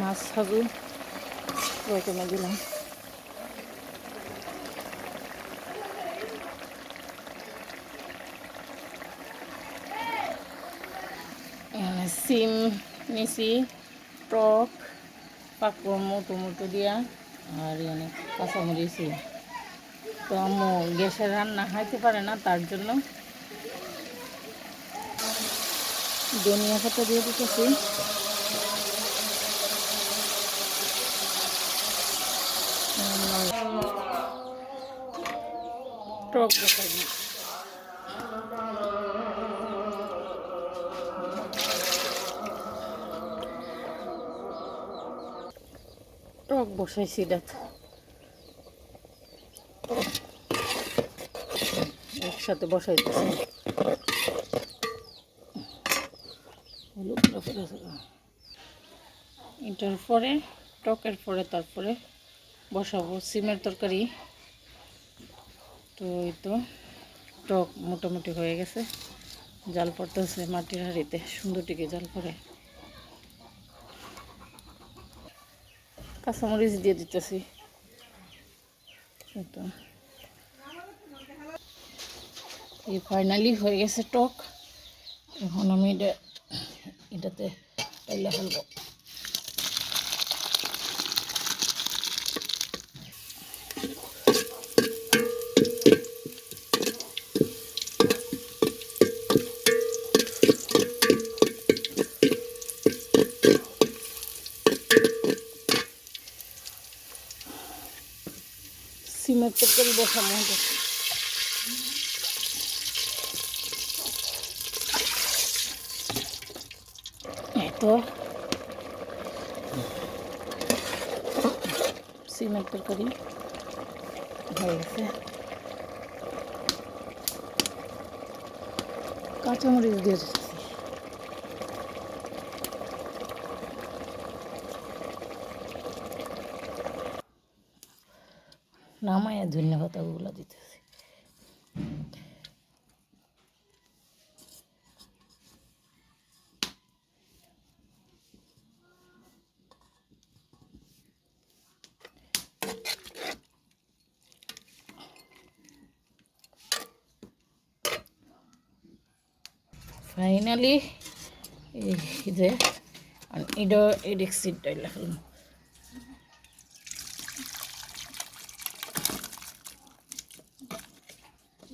মাছ হবে রকমে দিলাম। সিম নিছি, টক পাকড় মোটো মোটো দিয়া, আর এখানে কাঁচামরিচ তো আম্মু গ্যাসের রান্না খাইতে পারে না, তার জন্য ধনিয়া পাতা দিয়ে দিতেছি। টক টক বসাইছি একসাথে বসাই। এটার পরে টকের পরে তারপরে বসাবো। সিমের তরকারি তো এই তো টক মোটামুটি হয়ে গেছে। জাল পড়তেছে মাটির হাঁড়িতে সুন্দর টিকে জাল পড়ে। কাঁচামরিচ দিয়ে দিতেছি। তো। এই ফাইনালি হয়ে গেছে টক। এখন আমি এটা এটাতে পাইলে ফেলব সিমের তরকারি বসানো হবে। এই তো সিমের তরকারি হয়ে গেছে। কাঁচামরিচ দিয়ে দিচ্ছি নামায় ধন্যবাদ ওগুলো দিতেছি। ফাইনালি এই যে এটা এডিক সিটটাই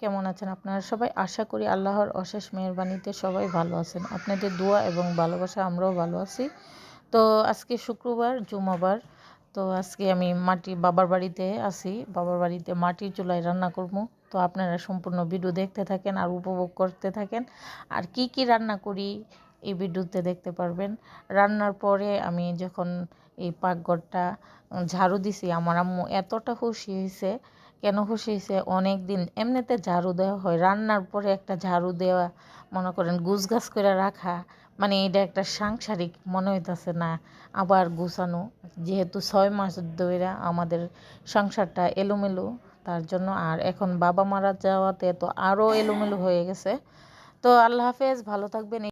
কেমন আছেন আপনারা সবাই? আশা করি আল্লাহর অশেষ মেহরবানিতে সবাই ভালো আছেন। আপনাদের দোয়া এবং ভালোবাসা আমরাও ভালো আছি। তো আজকে শুক্রবার, জুমাবার। তো আজকে আমি মাটি, বাবার বাড়িতে আছি। বাবার বাড়িতে মাটির চুলায় রান্না করব। তো আপনারা সম্পূর্ণ ভিডিও দেখতে থাকেন আর উপভোগ করতে থাকেন। আর কি কি রান্না করি এই ভিডিওতে দেখতে পারবেন। রান্নার পরে আমি যখন এই পাকঘরটা ঝাড়ু দিছি, আমার আম্মু এতটা খুশি হয়েছে কেন খুশি হয়েছে? অনেক দিন এমনিতে ঝাড়ু দেওয়া হয়। রান্নার পরে একটা ঝাড়ু দেওয়া, মনে করেন গুছগাছ করে রাখা মানে এটা একটা সাংসারিক মনে হইতেছে না। আবার গুছানো, যেহেতু ছয় মাস ধরে আমাদের সংসারটা এলোমেলো, তার জন্য আর এখন বাবা মারা যাওয়াতে তো আরও এলোমেলো হয়ে গেছে। তো আল্লাহ হাফেজ, ভালো থাকবেন।